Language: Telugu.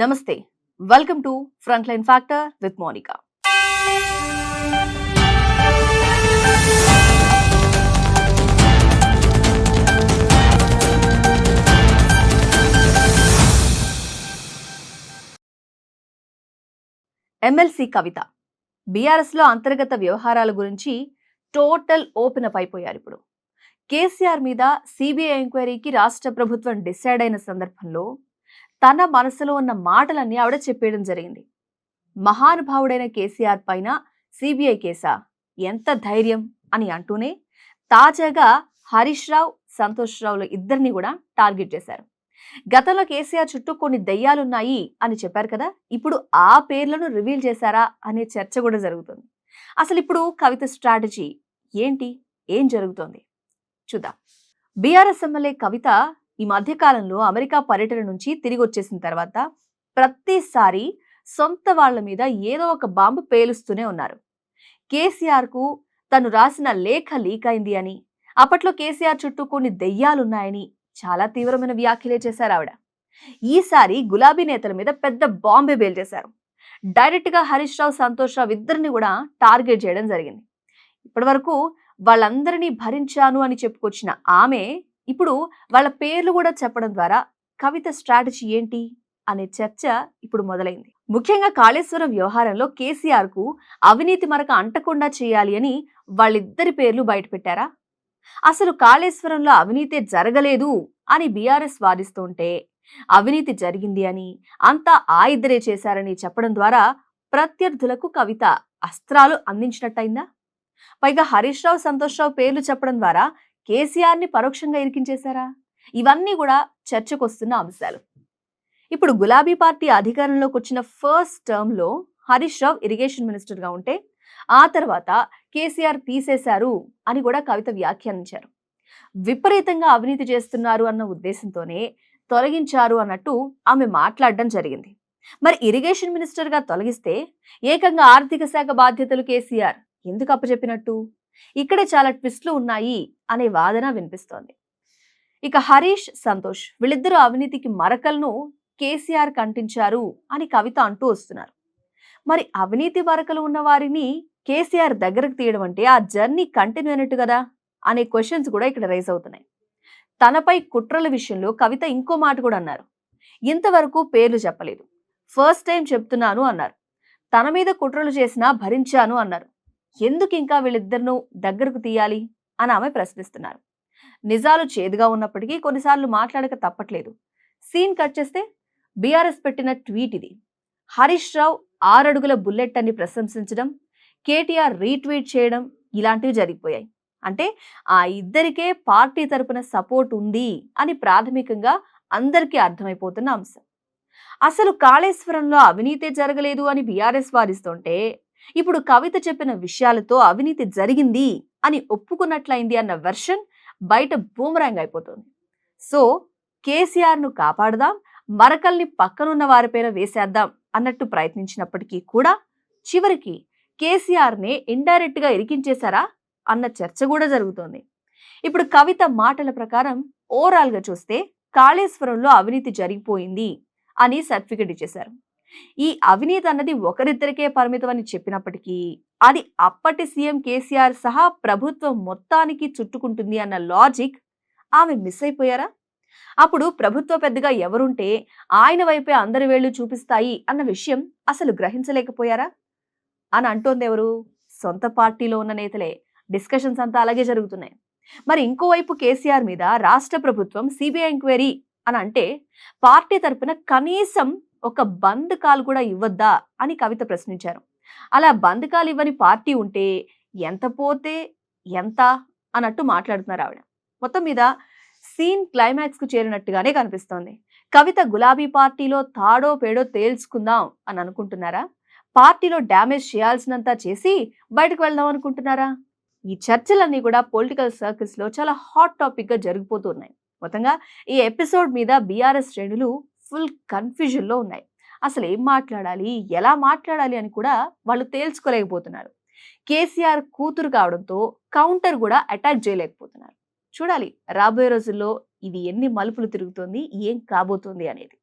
నమస్తే welcome to front line factor with Monika MLC Kavitha. బీఆర్ఎస్లో అంతర్గత వ్యవహారాల గురించి టోటల్ ఓపెన్ అప్ అయిపోయారు ఇప్పుడు. కేసీఆర్ మీద సిబిఐ ఎంక్వైరీకి రాష్ట్ర ప్రభుత్వం డిసైడ్ అయిన సందర్భంలో తన మనసులో ఉన్న మాటలన్నీ ఆవిడ చెప్పేయడం జరిగింది. మహానుభావుడైన కేసీఆర్ పైన సిబిఐ కేసా ఎంత ధైర్యం అని అంటూనే తాజాగా హరీష్ రావు సంతోష్ రావుల ఇద్దరిని కూడా టార్గెట్ చేశారు. గతంలో కేసీఆర్ చుట్టూ కొన్ని దయ్యాలున్నాయి అని చెప్పారు కదా ఇప్పుడు ఆ పేర్లను రివీల్ చేశారా అనే చర్చ కూడా జరుగుతుంది. అసలు ఇప్పుడు కవిత స్ట్రాటజీ ఏంటి? ఏం జరుగుతోంది? చూద్దాం. బీఆర్ఎస్ ఎమ్మెల్యే కవిత ఈ మధ్య కాలంలో అమెరికా పర్యటన నుంచి తిరిగి వచ్చేసిన తర్వాత ప్రతిసారి సొంత వాళ్ళ మీద ఏదో ఒక బాంబు పేలుస్తూనే ఉన్నారు. కేసీఆర్కు తను రాసిన లేఖ లీక్ అయింది అని అప్పట్లో కేసీఆర్ చుట్టూ కొన్ని దెయ్యాలున్నాయని చాలా తీవ్రమైన వ్యాఖ్యలే చేశారు ఆవిడ. ఈసారి గులాబీ నేతల మీద పెద్ద బాంబే బేల్చేశారు డైరెక్ట్గా హరీష్ రావు సంతోష్ రావు ఇద్దరిని కూడా టార్గెట్ చేయడం జరిగింది. ఇప్పటి వరకు వాళ్ళందరినీ భరించాను అని చెప్పుకొచ్చిన ఆమె ఇప్పుడు వాళ్ళ పేర్లు కూడా చెప్పడం ద్వారా కవిత స్ట్రాటజీ ఏంటి అనే చర్చ ఇప్పుడు మొదలైంది. ముఖ్యంగా కాళేశ్వరం వ్యవహారంలో కేసీఆర్కు అవినీతి మరక అంటకుండా చేయాలి అని వాళ్ళిద్దరి పేర్లు బయటపెట్టారా? అసలు కాళేశ్వరంలో అవినీతి జరగలేదు అని బీఆర్ఎస్ వాదిస్తుంటే అవినీతి జరిగింది అని అంతా ఆ ఇద్దరే చేశారని చెప్పడం ద్వారా ప్రత్యర్థులకు కవిత అస్త్రాలు అందించినట్టయిందా? పైగా హరీష్ రావు సంతోష్ రావు పేర్లు చెప్పడం ద్వారా కేసీఆర్ని పరోక్షంగా ఇరికించేశారా? ఇవన్నీ కూడా చర్చకొస్తున్న అంశాలు. ఇప్పుడు గులాబీ పార్టీ అధికారంలోకి వచ్చిన ఫస్ట్ టర్మ్లో హరీష్ రావు ఇరిగేషన్ మినిస్టర్గా ఉంటే ఆ తర్వాత కేసీఆర్ తీసేశారు అని కూడా కవిత వ్యాఖ్యానించారు. విపరీతంగా అవినీతి చేస్తున్నారు అన్న ఉద్దేశంతోనే తొలగించారు అన్నట్టు ఆమె మాట్లాడడం జరిగింది. మరి ఇరిగేషన్ మినిస్టర్గా తొలగిస్తే ఏకంగా ఆర్థిక శాఖ బాధ్యతలు కేసీఆర్ ఎందుకు అప్పచెప్పినట్టు? ఇక్కడే చాలా ట్విస్ట్లు ఉన్నాయి అనే వాదన వినిపిస్తోంది. ఇక హరీష్ సంతోష్ వీళ్ళిద్దరూ అవినీతికి మరకలను కేసీఆర్ కంటించారు అని కవిత అంటూ వస్తున్నారు. మరి అవినీతి మరకలు ఉన్న వారిని కేసీఆర్ దగ్గరకు తీయడం అంటే ఆ జర్నీ కంటిన్యూ అయినట్టు కదా అనే క్వశ్చన్స్ కూడా ఇక్కడ రైజ్ అవుతున్నాయి. తనపై కుట్రల విషయంలో కవిత ఇంకో మాట కూడా అన్నారు. ఇంతవరకు పేర్లు చెప్పలేదు. ఫస్ట్ టైం చెప్తున్నాను అన్నారు. తన మీద కుట్రలు చేసినా భరించాను అన్నారు. ఎందుకు ఇంకా వీళ్ళిద్దరినూ దగ్గరకు తీయాలి? అని ఆమె ప్రశ్నిస్తున్నారు. నిజాలు చేదుగా ఉన్నప్పటికీ కొన్నిసార్లు మాట్లాడక తప్పట్లేదు. సీన్ కట్ చేస్తే బీఆర్ఎస్ పెట్టిన ట్వీట్ ఇది. హరీష్ రావు ఆరడుగుల బుల్లెట్ అని ప్రశంసించడం కేటీఆర్ రీట్వీట్ చేయడం ఇలాంటివి జరిగిపోయాయి. అంటే ఆ ఇద్దరికే పార్టీ తరపున సపోర్ట్ ఉంది అని ప్రాథమికంగా అందరికీ అర్థమైపోతున్న అంశం. అసలు కాళేశ్వరంలో అవినీతి జరగలేదు అని బీఆర్ఎస్ వాదిస్తుంటే ఇప్పుడు కవిత చెప్పిన విషయాలతో అవినీతి జరిగింది అని ఒప్పుకున్నట్లయింది అన్న వెర్షన్ బయట బూమరాంగ్ అయిపోతుంది. సో కేసీఆర్ను కాపాడదాం మరకల్ని పక్కనున్న వారిపైన వేసేద్దాం అన్నట్టు ప్రయత్నించినప్పటికీ కూడా చివరికి కేసీఆర్నే నే ఇండైరెక్ట్గా ఇరికించేశారా అన్న చర్చ కూడా జరుగుతోంది. ఇప్పుడు కవిత మాటల ప్రకారం ఓవరాల్గా చూస్తే కాళేశ్వరంలో అవినీతి జరిగిపోయింది అని సర్టిఫికెట్ ఇచ్చేశారు. ఈ అవినీతి అన్నది ఒకరిద్దరికే పరిమితం అని చెప్పినప్పటికీ అది అప్పటి సీఎం కేసీఆర్ సహా ప్రభుత్వం మొత్తానికి చుట్టుకుంటుంది అన్న లాజిక్ ఆమె మిస్ అయిపోయారా? అప్పుడు ప్రభుత్వ పెద్దగా ఎవరుంటే ఆయన వైపే అందరి వేళ్ళు చూపిస్తాయి అన్న విషయం అసలు గ్రహించలేకపోయారా? అని అంటోంది ఎవరు? సొంత పార్టీలో ఉన్న నేతలే. డిస్కషన్స్ అంతా అలాగే జరుగుతున్నాయి. మరి ఇంకోవైపు కేసీఆర్ మీద రాష్ట్ర ప్రభుత్వం సిబిఐ ఎంక్వైరీ అని అంటే పార్టీ తరపున కనీసం ఒక బంద్ కాల్ కూడా ఇవ్వద్దా అని కవిత ప్రశ్నించారు. అలా బంద్ కాల్ ఇవ్వని పార్టీ ఉంటే ఎంత పోతే ఎంత అన్నట్టు మాట్లాడుతున్నారు ఆవిడ. మొత్తం మీద సీన్ క్లైమాక్స్కు చేరినట్టుగానే కనిపిస్తోంది. కవిత గులాబీ పార్టీలో తాడో పేడో తేల్చుకుందాం అని అనుకుంటున్నారా? పార్టీలో డ్యామేజ్ చేయాల్సినంత చేసి బయటకు వెళ్దాం అనుకుంటున్నారా? ఈ చర్చలన్నీ కూడా పొలిటికల్ సర్కిల్స్లో చాలా హాట్ టాపిక్గా జరిగిపోతున్నాయి మొత్తంగా ఈ ఎపిసోడ్ మీద బీఆర్ఎస్ శ్రేణులు ఫుల్ కన్ఫ్యూజన్లో ఉన్నాయి. అసలు ఏం మాట్లాడాలి? ఎలా మాట్లాడాలి? అని కూడా వాళ్ళు తేల్చుకోలేకపోతున్నారు. కేసీఆర్ కూతురు కావడంతో కౌంటర్ కూడా అటాక్ చేయలేకపోతున్నారు. చూడాలి రాబోయే రోజుల్లో ఇది ఎన్ని మలుపులు తిరుగుతుంది? ఏం కాబోతుంది అనేది.